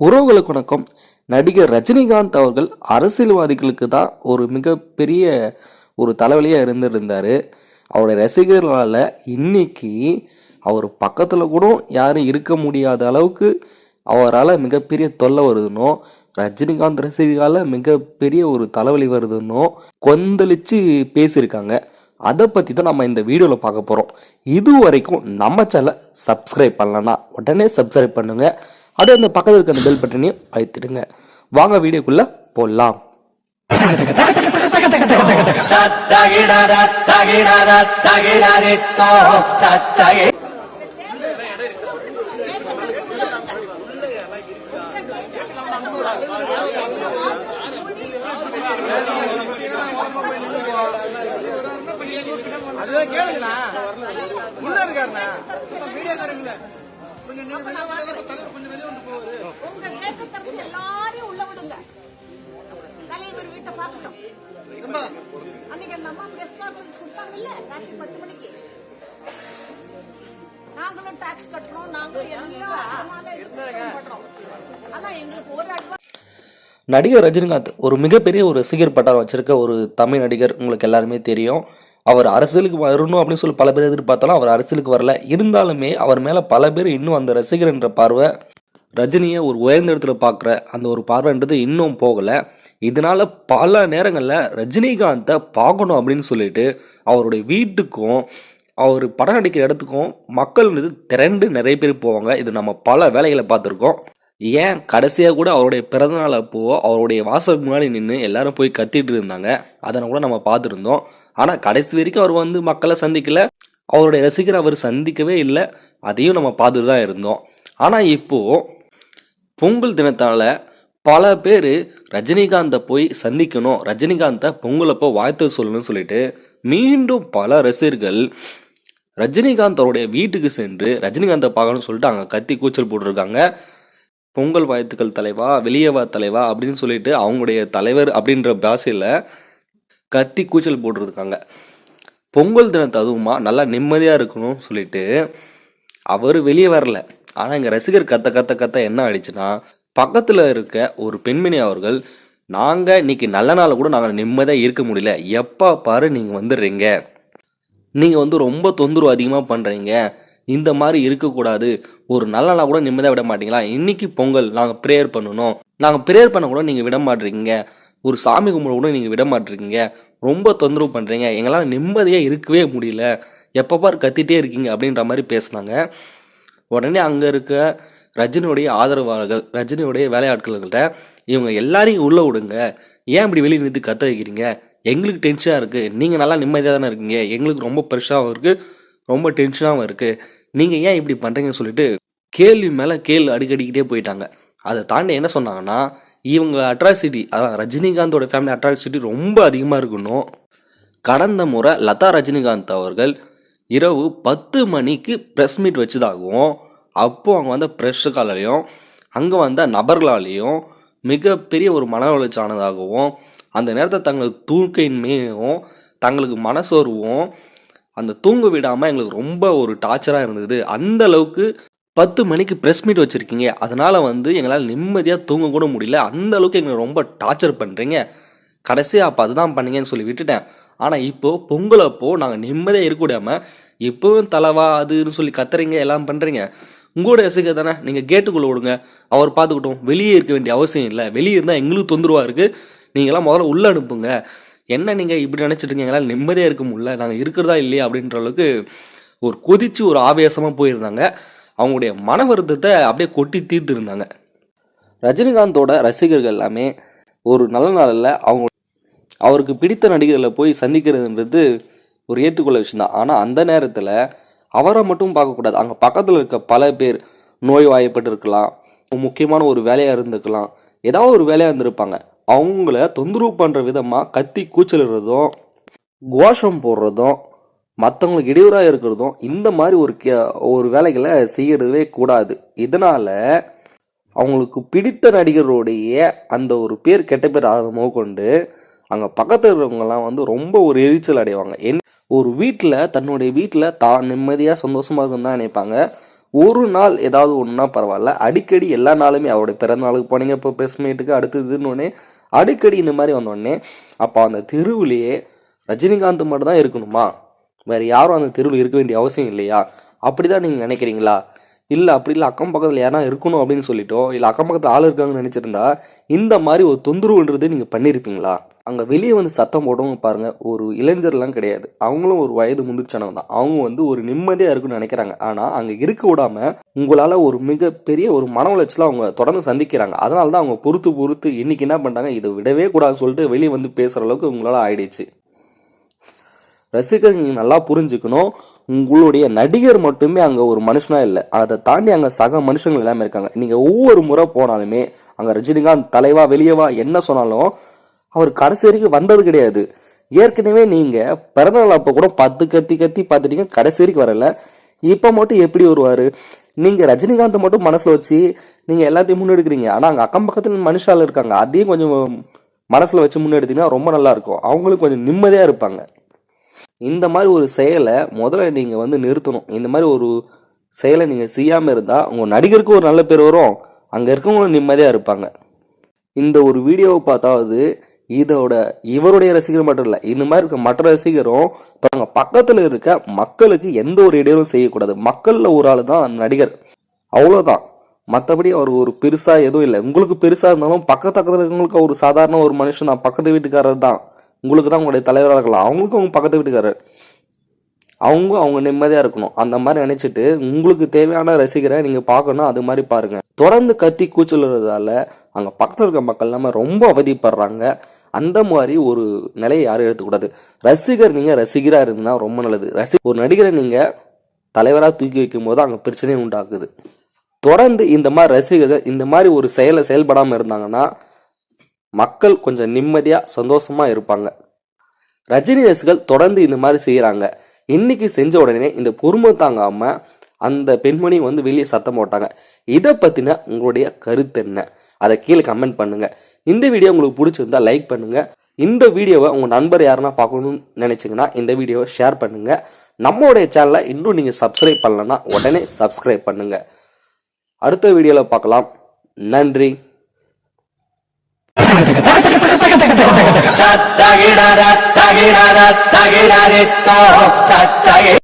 உறவுகளுக்கு வணக்கம். நடிகர் ரஜினிகாந்த் அவர்கள் அரசியல்வாதிகளுக்கு தான் ஒரு மிகப்பெரிய ஒரு தலைவலியாக இருந்திருந்தார். அவருடைய ரசிகர்களால் இன்னைக்கு அவர் பக்கத்தில் கூட யாரும் இருக்க முடியாத அளவுக்கு அவரால் மிகப்பெரிய தொல்லை வருதுன்னோ ரஜினிகாந்த் ரசிகர்களால் மிகப்பெரிய ஒரு தலைவலி வருதுன்னோ கொந்தளிச்சு பேசியிருக்காங்க. அதை பற்றி தான் நம்ம இந்த வீடியோவில் பார்க்க போகிறோம் இது வரைக்கும் நம்ம சேனலை சப்ஸ்கிரைப் பண்ணலன்னா உடனே சப்ஸ்கிரைப் பண்ணுங்கள் அது அந்த பக்கத்தில் இருக்க அந்த பெல் பட்டனையும் அழுத்திடுங்க. வாங்க வீடியோக்குள்ள போடலாம் அதுதான் கேளுங்கண்ணா. உள்ள இருக்காருண்ணா. மீடியாக்காரங்கள உங்க எல்லாரையும் உள்ள விடுங்க. தலைவர் வீட்டை பார்க்கட்டும். அன்னைக்கு அந்த அம்மா பிரஸ் கான்ஃபரன்ஸ் கொடுத்தாங்கல்ல ராத்திரி பத்து மணிக்கு. நாங்களும் டாக்ஸ் கட்டுறோம் நாங்களும் பண்றோம். ஆனா எங்களுக்கு ஒரு அட்வான்ஸ் நடிகர் ரஜினிகாந்த் ஒரு மிகப்பெரிய ஒரு ரசிகர் பட்டாரம் வச்சிருக்க ஒரு தமிழ் நடிகர் உங்களுக்கு எல்லாருமே தெரியும். அவர் அரசியலுக்கு வரணும் அப்படின்னு சொல்லி பல பேர் எதிர்பார்த்தாலும் அவர் அரசியலுக்கு வரல. இருந்தாலுமே அவர் மேலே பல பேர் இன்னும் அந்த ரசிகர் என்ற பார்வை ரஜினியை ஒரு உயர்ந்த இடத்துல பார்க்குற அந்த ஒரு பார்வைன்றது இன்னும் போகலை. இதனால பல நேரங்களில் ரஜினிகாந்தை பார்க்கணும் அப்படின்னு சொல்லிட்டு அவருடைய வீட்டுக்கும் அவர் படம் நடிக்கிற இடத்துக்கும் மக்கள் வந்து திரண்டு நிறைய பேர் போவாங்க. இது நம்ம பல வேலைகளை பார்த்துருக்கோம். ஏன் கடைசியாக கூட அவருடைய பிறந்தநாள் அப்போ அவருடைய வாசல் முன்னாடி நின்று எல்லாரும் போய் கத்திட்டு இருந்தாங்க. அதனை கூட நம்ம பார்த்துருந்தோம். ஆனால் கடைசி வரைக்கும் அவர் வந்து மக்களை சந்திக்கல. அவருடைய ரசிகர் அவர் சந்திக்கவே இல்லை. அதையும் நம்ம பார்த்துட்டு தான் இருந்தோம். ஆனால் இப்போது பொங்கல் தினத்தால் பல பேர் ரஜினிகாந்தை போய் சந்திக்கணும். ரஜினிகாந்தை பொங்கலப்போ வாழ்த்து சொல்லணும்னு சொல்லிட்டு மீண்டும் பல ரசிகர்கள் ரஜினிகாந்த் அவருடைய வீட்டுக்கு சென்று ரஜினிகாந்தை பார்க்கணும்னு சொல்லிட்டு அங்கே கத்தி கூச்சல் போட்டிருக்காங்க. பொங்கல் வாழ்த்துக்கள் தலைவா வெளியே வா தலைவா அப்படின்னு சொல்லிட்டு அவங்களுடைய தலைவர் அப்படின்ற பாஷையில் கத்தி கூச்சல் போட்டிருக்காங்க. பொங்கல் தினத்தை அதுவுமா நல்லா நிம்மதியாக இருக்கணும்னு சொல்லிட்டு அவர் வெளியே வரல. ஆனால் எங்கள் ரசிகர் கத்த கத்த கத்த என்ன ஆயிடுச்சுன்னா பக்கத்தில் இருக்க ஒரு பெண்மணி அவர்கள் நாங்கள் இன்னைக்கு நல்ல நாள் கூட நாங்கள் நிம்மதியாக இருக்க முடியல. எப்போ பாரு நீங்கள் வந்துடுறீங்க. நீங்கள் வந்து ரொம்ப தொந்தரவு அதிகமாக பண்ணுறீங்க இந்த மாதிரி இருக்கக்கூடாது. ஒரு நல்ல நாள் கூட நிம்மதியாக விட மாட்டீங்களா? இன்னைக்கு பொங்கல் நாங்கள் ப்ரேயர் பண்ணணும். நாங்கள் ப்ரேயர் பண்ண கூட நீங்கள் விட மாட்டீங்க ஒரு சாமி கும்பிட கூட நீங்கள் விட மாட்டீங்க ரொம்ப தொந்தரவு பண்ணுறீங்க எங்களால் நிம்மதியாக இருக்கவே முடியல. எப்போ பார் கத்திட்டே இருக்கீங்க அப்படின்ற மாதிரி பேசுனாங்க. உடனே அங்கே இருக்க ரஜினியுடைய ஆதரவாளர்கள் ரஜினியுடைய வேலையாட்கள்கிட்ட இவங்க எல்லாரையும் உள்ளே விடுங்க. ஏன் இப்படி வெளியே நிறுத்தி கத்த வைக்கிறீங்க? எங்களுக்கு டென்ஷனாக இருக்குது நீங்கள் நல்லா நிம்மதியாக தானே இருக்கீங்க. எங்களுக்கு ரொம்ப ப்ரெஷ்ஷாகவும் இருக்குது ரொம்ப டென்ஷனாகவும் இருக்குது நீங்கள் ஏன் இப்படி பண்ணுறீங்கன்னு சொல்லிட்டு கேள்வி மேலே கேள்வி அடிக்கடிக்கிட்டே போயிட்டாங்க. அதை தாண்டி என்ன சொன்னாங்கன்னா இவங்க அட்ராசிட்டி அதான் ரஜினிகாந்தோட ஃபேமிலி அட்ராசிட்டி ரொம்ப அதிகமாக இருக்கணும் கடந்த முறை லதா ரஜினிகாந்த் அவர்கள் இரவு பத்து மணிக்கு ப்ரெஸ் மீட் வச்சதாகவும் அப்போது அவங்க வந்த ப்ரெஷ்ஷுக்காலையும் அங்கே வந்த நபர்களாலேயும் மிகப்பெரிய ஒரு மன உளைச்சானதாகவும் அந்த நேரத்தை தங்களுக்கு தூக்கையின்மையும் தங்களுக்கு மனசோர்வும் அந்த தூங்க விடாமல் எங்களுக்கு ரொம்ப ஒரு டார்ச்சராக இருந்தது. அந்த அளவுக்கு பத்து மணிக்கு ப்ரெஸ் மீட் வச்சுருக்கீங்க. அதனால் வந்து எங்களால் நிம்மதியாக தூங்க கூட முடியல. அந்த அளவுக்கு எங்களை ரொம்ப டார்ச்சர் பண்ணுறீங்க கடைசியாக அப்போ அதுதான் பண்ணீங்கன்னு சொல்லி விட்டுட்டேன். ஆனால் இப்போது பொங்கலப்போ நாங்கள் நிம்மதியாக இருக்கக்கூடாமல் இப்போவும் தலைவா அதுன்னு சொல்லி கத்துறீங்க எல்லாம் பண்ணுறீங்க உங்களோட ரசிகர் தானே? நீங்கள் கேட்டுக்குள்ளே விடுங்க அவர் பார்த்துக்கிட்டோம். வெளியே இருக்க வேண்டிய அவசியம் இல்லை. வெளியே இருந்தால் எங்களுக்கு தொந்தரவாக இருக்குது நீங்களாம் முதல்ல உள்ளே அனுப்புங்க. என்ன நீங்கள் இப்படி நினச்சிட்டு இருக்கீங்க எங்களால் நிம்மதியாக இருக்க முடியல. நாங்கள் இருக்கிறதா இல்லையா? அப்படின்ற அளவுக்கு ஒரு கொதிச்சு ஒரு ஆவேசமாக போயிருந்தாங்க. அவங்களுடைய மன வருத்தத்தை அப்படியே கொட்டி தீர்த்துருந்தாங்க. ரஜினிகாந்தோட ரசிகர்கள் எல்லாமே ஒரு நல்ல நாளில் அவங்க அவருக்கு பிடித்த நடிகர்களை போய் சந்திக்கிறதுன்றது ஒரு ஏற்றுக்கொள்ள விஷயந்தான் ஆனால் அந்த நேரத்தில் அவரை மட்டும் பார்க்கக்கூடாது அங்கே பக்கத்தில் இருக்க பல பேர் நோய் வாய்ப்பட்டிருக்கலாம் முக்கியமான ஒரு வேலையாக இருந்திருக்கலாம். ஏதாவது ஒரு வேலையாக இருந்திருப்பாங்க. அவங்கள தொந்தரவு பண்ணுற விதமாக கத்தி கூச்சலிடுறதும் கோஷம் போடுறதும் மற்றவங்களுக்கு இடையூறாக இருக்கிறதும் இந்த மாதிரி ஒரு கே ஒரு வேலைகளை செய்யறதுவே கூடாது. இதனால் அவங்களுக்கு பிடித்த நடிகருடைய அந்த ஒரு பேர் கெட்ட பேர் ஆகமோ கொண்டு அங்கே பக்கத்தில் இருக்கிறவங்கலாம் வந்து ரொம்ப ஒரு எரிச்சல் அடைவாங்க. என் ஒரு வீட்டில் தன்னுடைய வீட்டில் தான் நிம்மதியாக சந்தோஷமாக இருக்குன்னு தான் நினைப்பாங்க. ஒரு நாள் ஏதாவது ஒன்றுனா பரவாயில்ல. அடிக்கடி எல்லா நாளுமே அவருடைய பிறந்த நாளுக்கு போனீங்க இப்போ ப்ரெஸ் மீட்டுக்கு அடுத்ததுன்னு அடிக்கடி இந்த மாதிரி வந்தோடனே அப்போ அந்த தெருவுலேயே ரஜினிகாந்த் மட்டும் தான் இருக்கணுமா? வேறு யாரும் அந்த தெருவில் இருக்க வேண்டிய அவசியம் இல்லையா? அப்படி தான் நீங்கள் நினைக்கிறீங்களா? இல்லை அப்படி இல்லை அக்கம் பக்கத்தில் யாரா இருக்கணும் அப்படின்னு சொல்லிட்டோ இல்லை அக்கம் பக்கத்தில் ஆள் இருக்காங்கன்னு நினச்சிருந்தா இந்த மாதிரி ஒரு தொந்தரவுன்றது நீங்கள் பண்ணியிருப்பீங்களா? அங்கே வெளியே வந்து சத்தம் போடவும் பாருங்கள் ஒரு இளைஞர்லாம் கிடையாது. அவங்களும் ஒரு வயது முந்திரிச்சனவங்க தான். அவங்க வந்து ஒரு நிம்மதியாக இருக்குன்னு நினைக்கிறாங்க. ஆனால் அங்கே இருக்க விடாமல் உங்களால் ஒரு மிகப்பெரிய ஒரு மன உளைச்சல அவங்க தொடர்ந்து சந்திக்கிறாங்க. அதனால தான் அவங்க பொறுத்து பொறுத்து இன்னைக்கு என்ன பண்ணுறாங்க இதை விடவே கூடாதுன்னு சொல்லிட்டு வெளியே வந்து பேசுகிற அளவுக்கு உங்களால் ஆயிடுச்சு. ரசிகர் நீங்கள் நல்லா புரிஞ்சுக்கணும். உங்களுடைய நடிகர் மட்டுமே அங்கே ஒரு மனுஷனா இல்லை. அதை தாண்டி அங்கே சக மனுஷங்கள் எல்லாமே இருக்காங்க. நீங்கள் ஒவ்வொரு முறை போனாலுமே அங்கே ரஜினிகாந்த் தலைவா வெளியவா என்ன சொன்னாலும் அவர் கடைசி வரைக்கும் வந்தது கிடையாது. ஏற்கனவே நீங்கள் பிறந்தநாள் அப்போ கூட பத்து கத்தி கத்தி பார்த்துட்டீங்க கடைசி வரைக்கும் வரல. இப்போ மட்டும் எப்படி வருவார்? நீங்கள் ரஜினிகாந்த் மட்டும் மனசில் வச்சு நீங்கள் எல்லாத்தையும் முன்னெடுக்கிறீங்க. ஆனால் அங்கே அக்கம் பக்கத்தில் மனுஷால் இருக்காங்க. அதையும் கொஞ்சம் மனசில் வச்சு முன்னெடுத்தீங்கன்னா ரொம்ப நல்லா இருக்கும். அவங்களுக்கு கொஞ்சம் நிம்மதியாக இருப்பாங்க. இந்த மாதிரி ஒரு செயலை முதல்ல நீங்கள் வந்து நிறுத்தணும். இந்த மாதிரி ஒரு செயலை நீங்கள் செய்யாமல் இருந்தால் உங்கள் நடிகருக்கு ஒரு நல்ல பேர் வரும். அங்கே இருக்கவங்களும் நிம்மதியாக இருப்பாங்க. இந்த ஒரு வீடியோவை பார்த்தாவது இதோட இவருடைய ரசிகர் மட்டும் இல்லை இந்த மாதிரி இருக்க மற்ற ரசிகரும் தங்க பக்கத்தில் இருக்க மக்களுக்கு எந்த ஒரு இடையூறும் செய்யக்கூடாது. மக்களில் ஒரு ஆள் தான் நடிகர். அவ்வளோதான் மற்றபடி அவர் ஒரு பெருசாக எதுவும் இல்லை. உங்களுக்கு பெருசாக இருந்தாலும் பக்கத்து பக்கத்தில் இருக்கவங்களுக்கு ஒரு சாதாரண ஒரு மனுஷன் தான். பக்கத்து வீட்டுக்காரர் தான். உங்களுக்கு தான் உங்களுடைய தலைவராக இருக்கலாம். அவங்களுக்கும் அவங்க பக்கத்து வீட்டுக்காரர். அவங்க அவங்க நிம்மதியாக இருக்கணும். அந்த மாதிரி நினச்சிட்டு உங்களுக்கு தேவையான ரசிகரை நீங்கள் பார்க்கணும். அது மாதிரி பாருங்கள் தொடர்ந்து கத்தி கூச்சலுறதால அங்கே பக்கத்தில் இருக்க மக்கள் எல்லாமே ரொம்ப அவதிப்படுறாங்க. அந்த மாதிரி ஒரு நிலையை யாரும் எடுத்துக்கூடாது. ரசிகர் நீங்கள் ரசிகராக இருந்தால் ரொம்ப நல்லது. ரசி ஒரு நடிகரை நீங்கள் தலைவராக தூக்கி வைக்கும் போது அங்கே பிரச்சனையும் உண்டாக்குது. தொடர்ந்து இந்த மாதிரி ரசிகர்கள் இந்த மாதிரி ஒரு செயலை செயல்படாமல் இருந்தாங்கன்னா மக்கள் கொஞ்சம் நிம்மதியாக சந்தோஷமாக இருப்பாங்க. ரஜினி ரசிகர்கள் தொடர்ந்து இந்த மாதிரி செய்கிறாங்க இன்னைக்கு செஞ்ச உடனே இந்த பொறுமை தாங்காமல் அந்த பெண்மணி வந்து வெளியே சத்தம் போட்டாங்க இதை பற்றின உங்களுடைய கருத்து என்ன அதை கீழே கமெண்ட் பண்ணுங்கள் இந்த வீடியோ உங்களுக்கு பிடிச்சிருந்தா லைக் பண்ணுங்கள் இந்த வீடியோவை உங்கள் நண்பர் யாருன்னா பார்க்கணும்னு நினச்சிங்கன்னா இந்த வீடியோவை ஷேர் பண்ணுங்கள் நம்மளுடைய சேனலை இன்னும் நீங்கள் சப்ஸ்கிரைப் பண்ணலன்னா உடனே சப்ஸ்கிரைப் பண்ணுங்க அடுத்த வீடியோவில் பார்க்கலாம் நன்றி தத்தகிடர தகிடர தகிடரித்தோ தத்தகி